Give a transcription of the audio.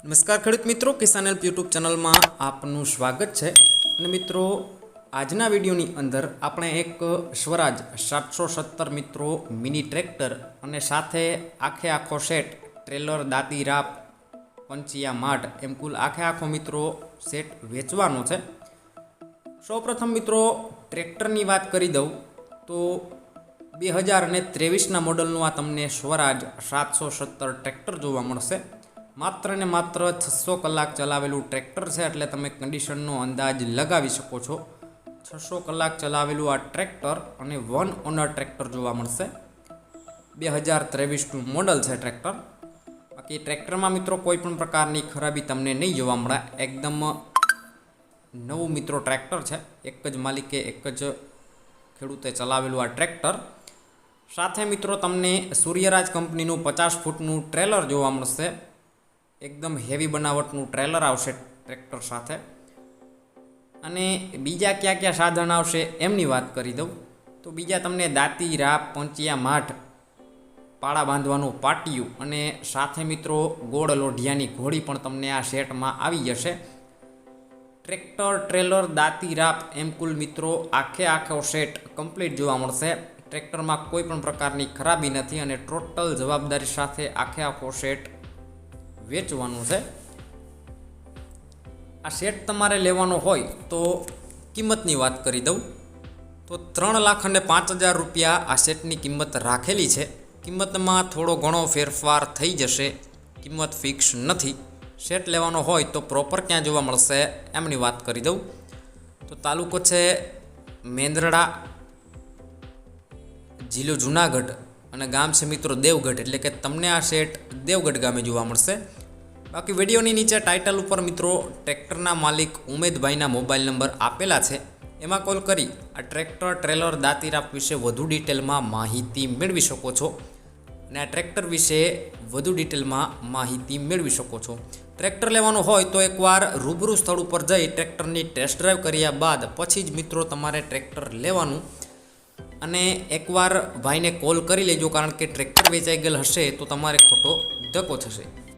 નમસ્કાર ખેડૂત મિત્રો, કિસાન હેલ્પ યુટ્યુબ ચેનલમાં આપનું સ્વાગત છે. અને મિત્રો, આજના વિડીયોની અંદર આપણે એક સ્વરાજ સાતસો સત્તર મિત્રો મિની ટ્રેક્ટર અને સાથે આખે આખો સેટ, ટ્રેલર, દાંતી રાપ, પંચિયા માઠ એમ કુલ આખે આખો મિત્રો સેટ વેચવાનો છે. સૌપ્રથમ મિત્રો, ટ્રેક્ટરની વાત કરી દઉં તો બે હજાર અને ત્રેવીસના મોડલનું આ તમને સ્વરાજ સાતસો સત્તર ટ્રેક્ટર જોવા મળશે. માત્ર ને માત્ર છસો કલાક ચલાવેલું ટ્રેક્ટર છે એટલે તમે કન્ડિશનનો અંદાજ લગાવી શકો છો. છસો કલાક ચલાવેલું આ ટ્રેક્ટર અને વન ઓનર ટ્રેક્ટર જોવા મળશે. બે હજાર ત્રેવીસનું મોડલ છે ટ્રેક્ટર. બાકી ટ્રેક્ટરમાં મિત્રો કોઈ પણ પ્રકારની ખરાબી તમને નહીં જોવા મળે. એકદમ નવું મિત્રો ટ્રેક્ટર છે. એક જ માલિકે એક જ ખેડૂતે ચલાવેલું આ ટ્રેક્ટર. સાથે મિત્રો તમને સૂર્યરાજ કંપનીનું પચાસ ફૂટનું ટ્રેલર જોવા મળશે. એકદમ હેવી બનાવટનું ટ્રેલર આવશે ટ્રેક્ટર સાથે. અને બીજા કયા કયા સાધન આવશે એમની વાત કરી દઉં. તો બીજા તમને દાંતી, રાપ, પંચિયા, માઠ, પાળા બાંધવાનું પાટિયું અને સાથે મિત્રો ગોળ લોઢિયાની ઘોડી પણ તમને આ સેટમાં આવી જશે. ટ્રેક્ટર, ટ્રેલર, દાંતી, રાપ એમ કુલ મિત્રો આખે આખો સેટ કમ્પ્લીટ જોવા મળશે. ટ્રેક્ટરમાં કોઈ પણ પ્રકારની ખરાબી નથી અને ટોટલ જવાબદારી સાથે આખે આખો સેટ વેચવાનું છે. આ સેટ તમારે લેવાનો હોય તો કિંમતની વાત કરી દઉં. તો ત્રણ લાખ અને પાંચ હજાર રૂપિયા આ સેટની કિંમત રાખેલી છે. કિંમતમાં થોડો ઘણો ફેરફાર થઈ જશે. કિંમત ફિક્સ નથી. સેટ લેવાનો હોય તો પ્રોપર ક્યાં જોવા મળશે એમની વાત કરી દઉં. તો તાલુકો છે મેંદરડા, જિલ્લો જુનાગઢ અને ગામ છે મિત્રો દેવગઢ. એટલે કે તમને આ સેટ દેવગઢ ગામે જોવા મળશે. બાકી વિડીયોની નીચે ટાઇટલ ઉપર મિત્રો ટ્રેક્ટરના માલિક ઉમેદભાઈના મોબાઈલ નંબર આપેલા છે. એમાં કોલ કરી, આ ટ્રેક્ટર ટ્રેલર દાંતીરાપ વિશે વધુ ડિટેલમાં માહિતી મેળવી શકો છો અને આ ટ્રેક્ટર વિશે વધુ ડિટેલમાં માહિતી મેળવી શકો છો. ટ્રેક્ટર લેવાનું હોય તો એકવાર રૂબરૂ સ્થળ ઉપર જઈ ટ્રેક્ટરની ટેસ્ટ ડ્રાઈવ કર્યા બાદ પછી જ મિત્રો તમારે ટ્રેક્ટર લેવાનું. અને એકવાર ભાઈને કોલ કરી લેજો, કારણ કે ટ્રેક્ટર વેચાઈ ગયેલ હશે તો તમારે ખોટો ધક્કો થશે.